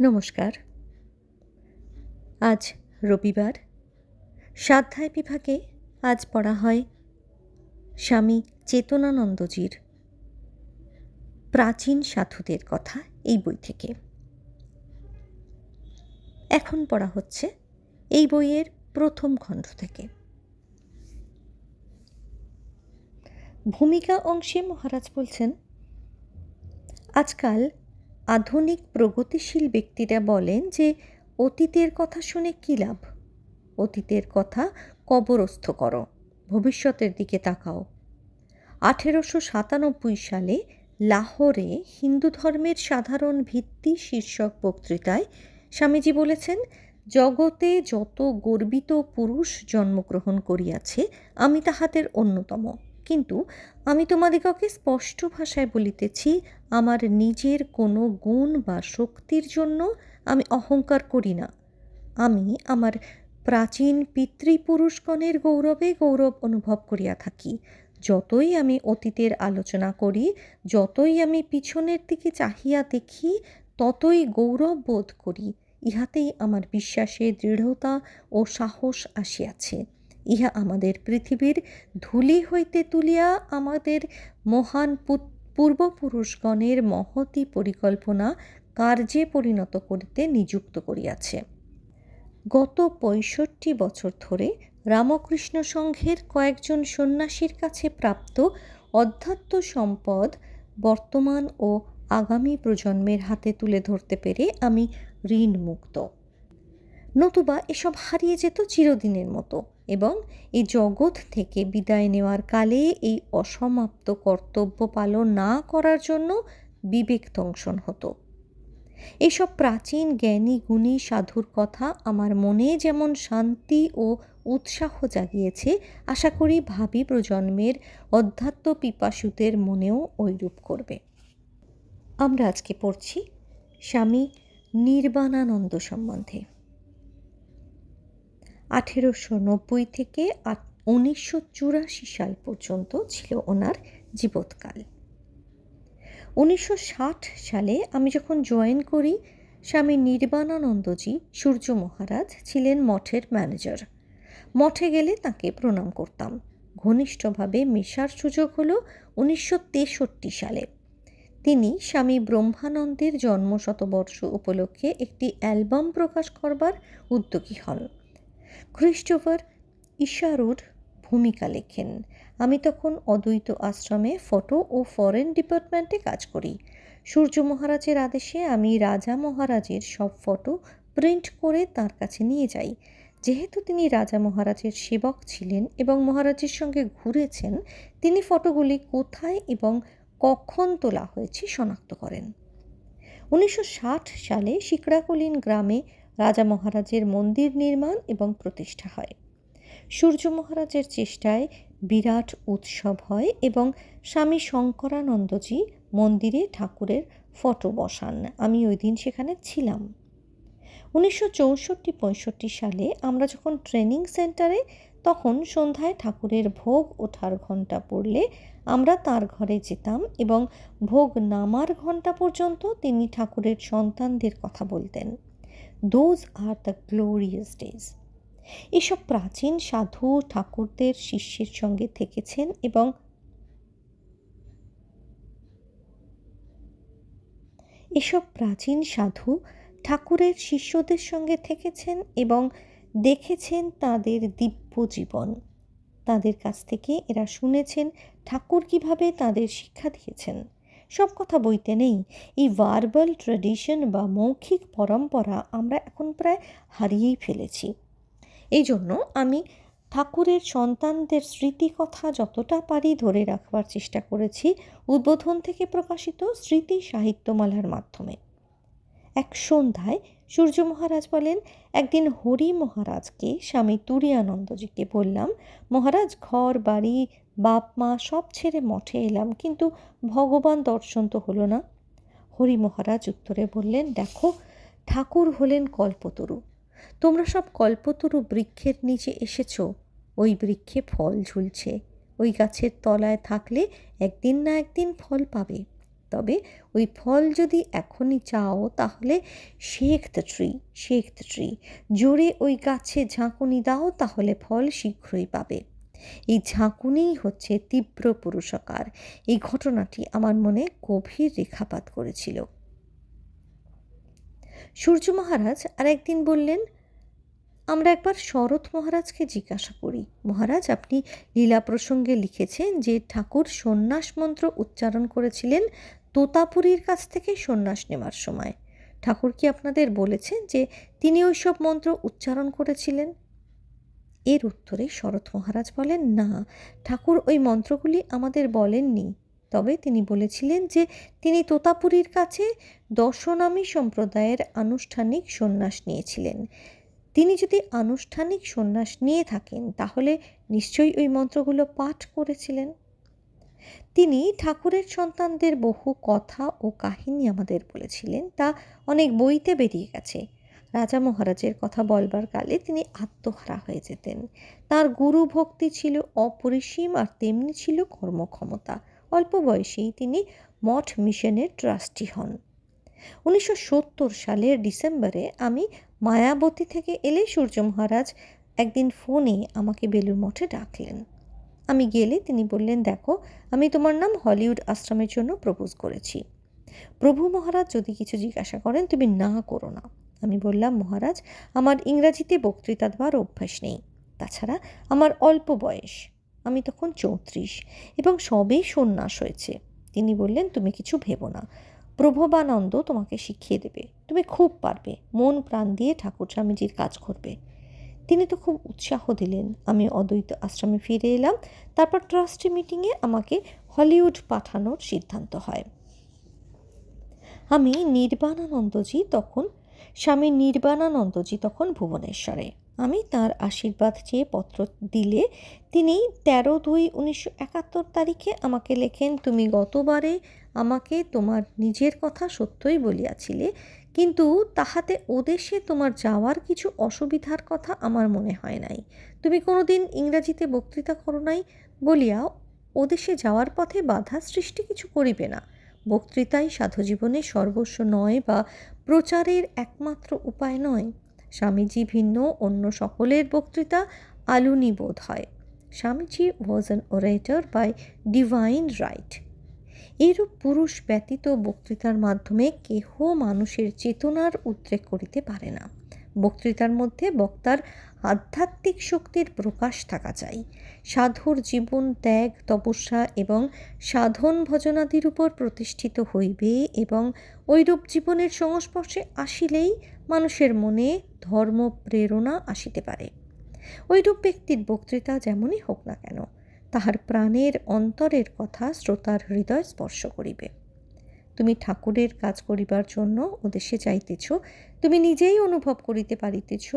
নমস্কার। আজ রবিবার। সাধ্যায় বিভাগে আজ পড়া হয় স্বামী চেতনানন্দজির প্রাচীন সাধুদের কথা এই বই থেকে। এখন পড়া হচ্ছে এই বইয়ের প্রথম খণ্ড থেকে। ভূমিকা অংশে মহারাজ বলছেন, আজকাল আধুনিক প্রগতিশীল ব্যক্তিরা বলেন যে, অতীতের কথা শুনে কী লাভ? অতীতের কথা কবরস্থ করো, ভবিষ্যতের দিকে তাকাও। আঠেরোশো সাতানব্বই সালে লাহোরে হিন্দু ধর্মের সাধারণ ভিত্তি শীর্ষক বক্তৃতায় স্বামীজি বলেছেন, জগতে যত গর্বিত পুরুষ জন্মগ্রহণ করিয়াছে, আমি তাহাদের অন্যতম। কিন্তু আমি তোমাদিগকে স্পষ্ট ভাষায় বলিতেছি, আমার নিজের কোনো গুণ বা শক্তির জন্য আমি অহংকার করি না। আমি আমার প্রাচীন পিতৃপুরুষগণের গৌরবে গৌরব অনুভব করিয়া থাকি। যতই আমি অতীতের আলোচনা করি, যতই আমি পিছনের দিকে চাহিয়া দেখি, ততই গৌরব বোধ করি। ইহাতেই আমার বিশ্বাসে দৃঢ়তা ও সাহস আসিয়াছে। ইহা আমাদের পৃথিবীর ধূলি হইতে তুলিয়া আমাদের মহান পূর্বপুরুষগণের মহতি পরিকল্পনা কার্যে পরিণত করিতে নিযুক্ত করিয়াছে। গত পঁয়ষট্টি বছর ধরে রামকৃষ্ণ সংঘের কয়েকজন সন্ন্যাসীর কাছে প্রাপ্ত অধ্যাত্ম সম্পদ বর্তমান ও আগামী প্রজন্মের হাতে তুলে ধরতে পেরে আমি ঋণমুক্ত। নতুবা এসব হারিয়ে যেত চিরদিনের মতো। এবং এই জগৎ থেকে বিদায় নেওয়ার কালে এই অসমাপ্ত কর্তব্য পালন না করার জন্য বিবেক দংশন হতো। এসব প্রাচীন জ্ঞানী গুণী সাধুর কথা আমার মনে যেমন শান্তি ও উৎসাহ জাগিয়েছে, আশা করি ভাবি প্রজন্মের অধ্যাত্ম পিপাসুতের মনেও ঐরূপ করবে। আমরা আজকে পড়ছি স্বামী নির্বাণানন্দ সম্বন্ধে। আঠেরোশো নব্বই থেকে উনিশশো চুরাশি সাল পর্যন্ত ছিল ওনার জীবৎকাল। উনিশশো ষাট সালে আমি যখন জয়েন করি, স্বামী নির্বাণানন্দজি সূর্য মহারাজ ছিলেন মঠের ম্যানেজার। মঠে গেলে তাকে প্রণাম করতাম। ঘনিষ্ঠভাবে মেশার সুযোগ হলো উনিশশো তেষট্টি সালে। তিনি স্বামী ব্রহ্মানন্দের জন্মশতবর্ষ উপলক্ষে একটি অ্যালবাম প্রকাশ করবার উদ্যোগী হন। খ্রিস্টোফার ইশারুর ভূমিকা লেখেন। আমি তখন অদ্বৈত আশ্রমে ফটো ও ফরেন ডিপার্টমেন্টে কাজ করি। সূর্য মহারাজের আদেশে আমি রাজা মহারাজের সব ফটো প্রিন্ট করে তার কাছে নিয়ে যাই। যেহেতু তিনি রাজা মহারাজের সেবক ছিলেন এবং মহারাজের সঙ্গে ঘুরেছেন, তিনি ফটোগুলি কোথায় এবং কখন তোলা হয়েছে শনাক্ত করেন। উনিশশো ষাট সালে শিকড়াকলিন গ্রামে রাজা মহারাজের মন্দির নির্মাণ এবং প্রতিষ্ঠা হয়। সূর্য মহারাজের চেষ্টায় বিরাট উৎসব হয় এবং স্বামী শঙ্করানন্দজি মন্দিরে ঠাকুরের ফটো বসান। আমি ওই দিন সেখানে ছিলাম। উনিশশো চৌষট্টি পঁয়ষট্টি সালে আমরা যখন ট্রেনিং সেন্টারে, তখন সন্ধ্যায় ঠাকুরের ভোগ ওঠার ঘণ্টা পড়লে আমরা তার ঘরে যেতাম এবং ভোগ নামার ঘণ্টা পর্যন্ত তিনি ঠাকুরের সন্তানদের কথা বলতেন। Those are the glorious days এসব প্রাচীন সাধু ঠাকুরদের শিষ্যের সঙ্গে থেকেছেন এবং এসব প্রাচীন সাধু ঠাকুরের শিষ্যদের সঙ্গে থেকেছেন এবং দেখেছেন তাদের দিব্য জীবন। তাদের কাছ থেকে এরা শুনেছেন ঠাকুর কীভাবে তাদের শিক্ষা দিয়েছেন। সব কথা বইতে নেই। এই ভার্বাল ট্র্যাডিশন বা মৌখিক পরম্পরা আমরা এখন প্রায় হারিয়েই ফেলেছি। এই জন্য আমি ঠাকুরের সন্তানদের স্মৃতিকথা যতটা পারি ধরে রাখবার চেষ্টা করেছি উদ্বোধন থেকে প্রকাশিত স্মৃতি সাহিত্যমালার মাধ্যমে। এক সন্ধ্যায় সূর্য মহারাজ বলেন, একদিন হরি মহারাজকে স্বামী তুরিয়ানন্দজিকে বললাম, মহারাজ, ঘর, বাড়ি বাপ, মা সব ছেড়ে মঠে এলাম, কিন্তু ভগবান দর্শন তো হলো না। হরি মহারাজ উত্তরে বললেন, দেখো, ঠাকুর হলেন কল্পতরু। তোমরা সব কল্পতরু বৃক্ষের নিচে এসেছ। ওই বৃক্ষে ফল ঝুলছে। ওই গাছের তলায় থাকলে একদিন না একদিন ফল পাবে। তবে ওই ফল যদি এখনই চাও, তাহলে shake the tree shake the tree. জোরে ওই গাছে ঝাঁকুনি দাও, তাহলে ফল শীঘ্রই পাবে। এই ঝাঁকুনিই হচ্ছে তীব্র পুরুষকার। এই ঘটনাটি আমার মনে গভীর রেখাপাত করেছিল। সূর্য মহারাজ আর একদিন বললেন, আমরা একবার শরৎ মহারাজকে জিজ্ঞাসা করি। মহারাজ, আপনি লীলা প্রসঙ্গে লিখেছেন যে ঠাকুর সন্ন্যাস মন্ত্র উচ্চারণ করেছিলেন তোতাপুরীর কাছ থেকে সন্ন্যাস নেওয়ার সময়। ঠাকুর কি আপনাদের বলেছেন যে তিনি ওই সব মন্ত্র উচ্চারণ করেছিলেন? এর উত্তরে শরৎ মহারাজ বলেন, না, ঠাকুর ওই মন্ত্রগুলি আমাদের বলেননি। তবে তিনি বলেছিলেন যে, তিনি তোতাপুরীর কাছে দশনামী সম্প্রদায়ের আনুষ্ঠানিক সন্ন্যাস নিয়েছিলেন। তিনি যদি আনুষ্ঠানিক সন্ন্যাস নিয়ে থাকেন, তাহলে নিশ্চয়ই ওই মন্ত্রগুলো পাঠ করেছিলেন। তিনি ঠাকুরের সন্তানদের বহু কথা ও কাহিনী আমাদের বলেছিলেন, তা অনেক বইতে বেরিয়ে গেছে। রাজা মহারাজের কথা বলবার কালে তিনি আত্মহারা হয়ে যেতেন। তার গুরু ভক্তি ছিল অপরিসীম আর তেমনি ছিল কর্মক্ষমতা। অল্প বয়সেই তিনি মঠ মিশনের ট্রাস্টি হন। উনিশশো সত্তর সালের ডিসেম্বরে আমি মায়াবতী থেকে এলে সূর্য মহারাজ একদিন ফোনে আমাকে বেলুর মঠে ডাকলেন। আমি গেলে তিনি বললেন, দেখো, আমি তোমার নাম হলিউড আশ্রমের জন্য প্রপোজ করেছি। প্রভু মহারাজ যদি কিছু জিজ্ঞাসা করেন, তুমি না করো না। আমি বললাম, মহারাজ, আমার ইংরাজিতে বক্তৃতা দেওয়ার অভ্যাস নেই। তাছাড়া আমার অল্প বয়স। আমি তখন চৌত্রিশ এবং সবেই সন্ন্যাস হয়েছে। তিনি বললেন, তুমি কিছু ভেবো না। প্রভবানন্দ তোমাকে শিখিয়ে দেবে। তুমি খুব পারবে। মন প্রাণ দিয়ে ঠাকুর স্বামীজির কাজ করবে। তিনি তো খুব উৎসাহ দিলেন। আমি অদ্বৈত আশ্রমে ফিরে এলাম। তারপর ট্রাস্টি মিটিংয়ে আমাকে হলিউড পাঠানোর সিদ্ধান্ত হয়। আমি নির্বাণানন্দজি তখন স্বামী নির্বাণানন্দজি তখন ভুবনেশ্বরে। আমি তার আশীর্বাদ চেয়ে পত্র দিলে তিনি তেরো দুই উনিশশো একাত্তর তারিখে আমাকে লেখেন, তুমি গতবারে আমাকে তোমার নিজের কথা সত্যই বলিয়াছিলে, কিন্তু তাহাতে ওদেশে তোমার যাওয়ার কিছু অসুবিধার কথা আমার মনে হয় নাই। তুমি কোনো দিন ইংরাজিতে বক্তৃতা করো নাই, বলিয়া ওদেশে যাওয়ার পথে বাধা সৃষ্টি কিছু করিবে না। বক্তৃতাই সাধুজীবনে সর্বস্ব নয় বা প্রচারের একমাত্র উপায় নয়। স্বামীজি ভিন্ন, অন্য সকলের বক্তৃতা আলুনি বোধ হয়। Swamiji was an orator by divine right এরূপ পুরুষ ব্যতীত বক্তৃতার মাধ্যমে কেহ মানুষের চেতনার উদ্রেক করিতে পারে না। বক্তৃতার মধ্যে বক্তার আধ্যাত্মিক শক্তির প্রকাশ থাকা চাই। সাধুর জীবন ত্যাগ, তপস্যা এবং সাধন ভজনাদির উপর প্রতিষ্ঠিত হইবে এবং ঐরূপ জীবনের সংস্পর্শে আসিলেই মানুষের মনে ধর্ম প্রেরণা আসিতে পারে। ঐরূপ ব্যক্তির বক্তৃতা যেমনই হোক না কেন, তাহার প্রাণের অন্তরের কথা শ্রোতার হৃদয় স্পর্শ করিবে। তুমি ঠাকুরের কাজ করিবার জন্য ওদেশে যাইতেছ, তুমি নিজেই অনুভব করিতে পারিতেছ,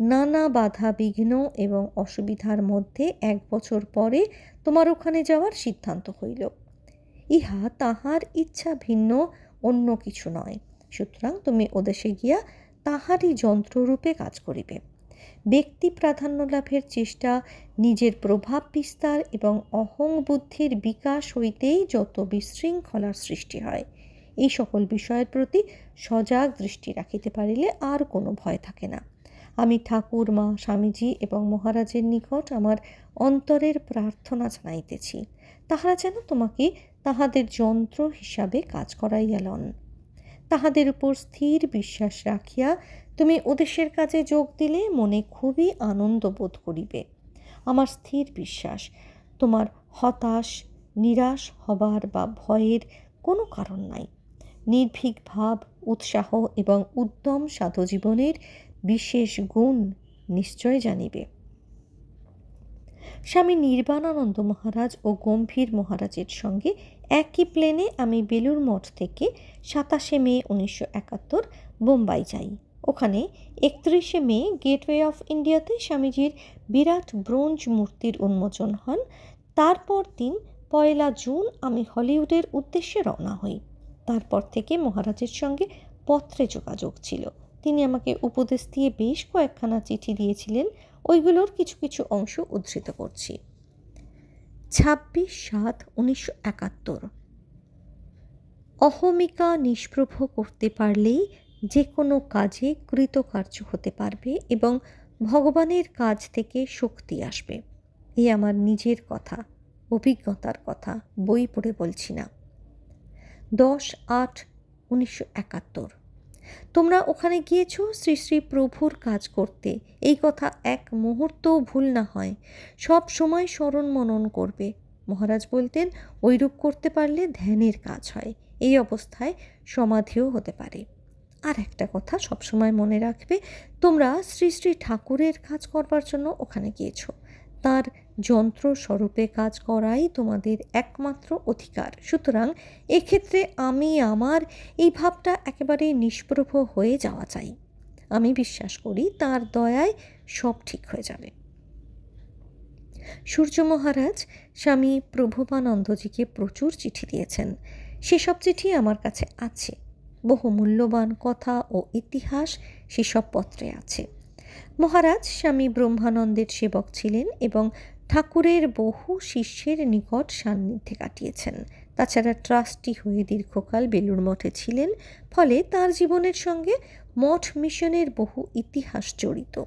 নানা বাধা বিঘ্ন এবং অসুবিধার মধ্যে এক বছর পরে তোমার ওখানে যাওয়ার সিদ্ধান্ত হইল। ইহা তাহার ইচ্ছা ভিন্ন, অন্য কিছু নয়। সুতরাং তুমি ওদেশে গিয়া তাহারই যন্ত্ররূপে কাজ করিবে। ব্যক্তি প্রাধান্য লাভের চেষ্টা, নিজের প্রভাব বিস্তার এবং অহং বুদ্ধির বিকাশ হইতেই যত বিশৃঙ্খলার সৃষ্টি হয়। এই সকল বিষয়ের প্রতি সজাগ দৃষ্টি রাখিতে পারিলে আর কোনো ভয় থাকে না। আমি ঠাকুর, মা, স্বামীজি এবং মহারাজের নিকট আমার অন্তরের প্রার্থনা জানাইতেছি। তাহারা যেন তোমাকে তাহাদের যন্ত্র হিসাবে কাজ করাইয়া লন তাহাদের উপর স্থির বিশ্বাস রাখিয়া তুমি ওদেশের কাজে যোগ দিলে মনে খুবই আনন্দ বোধ করিবে। আমার স্থির বিশ্বাস, তোমার হতাশ, নিরাশ হবার বা ভয়ের কোনো কারণ নাই। নির্ভীক ভাব, উৎসাহ এবং উদ্যম সাধুজীবনের বিশেষ গুণ নিশ্চয় জানিবে। স্বামী নির্বাণানন্দ মহারাজ ও গম্ভীর মহারাজের সঙ্গে একই প্লেনে আমি বেলুর মঠ থেকে সাতাশে মে উনিশশো একাত্তর বোম্বাই যাই। ওখানে একত্রিশে মে গেটওয়ে অফ ইন্ডিয়াতে স্বামীজির বিরাট ব্রোঞ্জ মূর্তির উন্মোচন হন। তারপর দিন পয়লা জুন আমি হলিউডের উদ্দেশ্যে রওনা হই। তারপর থেকে মহারাজের সঙ্গে পত্রে যোগাযোগ ছিল। তিনি আমাকে উপদেশ দিয়ে বেশ কয়েকখানা চিঠি দিয়েছিলেন। ওইগুলোর কিছু কিছু অংশ উদ্ধৃত করছি। ছাব্বিশ সাত উনিশশো একাত্তর। অহমিকা নিষ্প্রভ করতে পারলেই যে কোনো কাজে কৃতকার্য হতে পারবে এবং ভগবানের কাজ থেকে শক্তি আসবে। এই আমার নিজের কথা, অভিজ্ঞতার কথা, বই পড়ে বলছি না। দশ আট উনিশশো একাত্তর। তোমরা ওখানে গিয়েছো শ্রী শ্রী প্রভুর কাজ করতে? এই কথা এক মুহূর্তও ভুল না হয়। সব সময় স্মরণ মনন করবে। মহারাজ বলতেন ওইরূপ করতে পারলে ধ্যানের কাজ হয়। এই অবস্থায় সমাধিও হতে পারে। আর একটা কথা সবসময় মনে রাখবে, তোমরা শ্রী শ্রী ঠাকুরের কাজ করবার জন্য ওখানে গিয়েছো। তার যন্ত্র স্বরূপে কাজ করাই তোমাদের একমাত্র অধিকার। সুতরাং এক্ষেত্রে আমি আমার এই ভাবটা একেবারে নিষ্প্রভ হয়ে যাওয়া চাই। আমি বিশ্বাস করি তার দয়ায় সব ঠিক হয়ে যাবে। সূর্য মহারাজ স্বামী প্রভুপানন্দজিকে প্রচুর চিঠি দিয়েছেন। সেসব চিঠি আমার কাছে আছে। বহু মূল্যবান কথা ও ইতিহাস সেসব পত্রে আছে। মহারাজ স্বামী ব্রহ্মানন্দের সেবক ছিলেন এবং ঠাকুরের বহু শিষ্যের নিকট সান্নিধ্যে কাটিয়েছেন। তাছাড়া ট্রাস্টি হয়ে দীর্ঘকাল বেলুর মঠে ছিলেন, ফলে তার জীবনের সঙ্গে মঠ মিশনের বহু ইতিহাস জড়িত।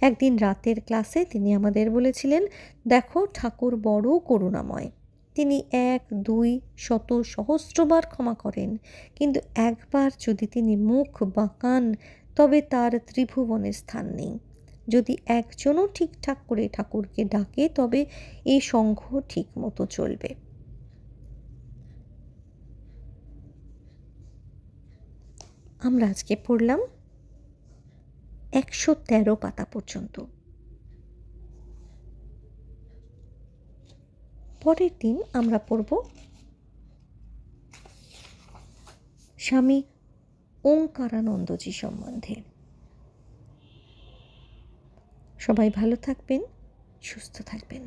একদিন রাতের ক্লাসে তিনি আমাদের বলেছিলেন, দেখো, ঠাকুর বড় করুণাময়। তিনি এক, দুই শত সহস্রবার ক্ষমা করেন। কিন্তু একবার যদি তিনি মুখ বাঁকান, তবে তার ত্রিভুবনে স্থান নেই। যদি একজনও ঠিকঠাক করে ঠাকুরকে ডাকে, তবে এই সংঘ ঠিক মতো চলবে। আমরা আজকে পড়লাম একশো তেরো পাতা পর্যন্ত। পরের দিন আমরা পড়ব স্বামী ওঙ্কারানন্দজি সম্বন্ধে। সবাই ভালো থাকবেন সুস্থ থাকবেন।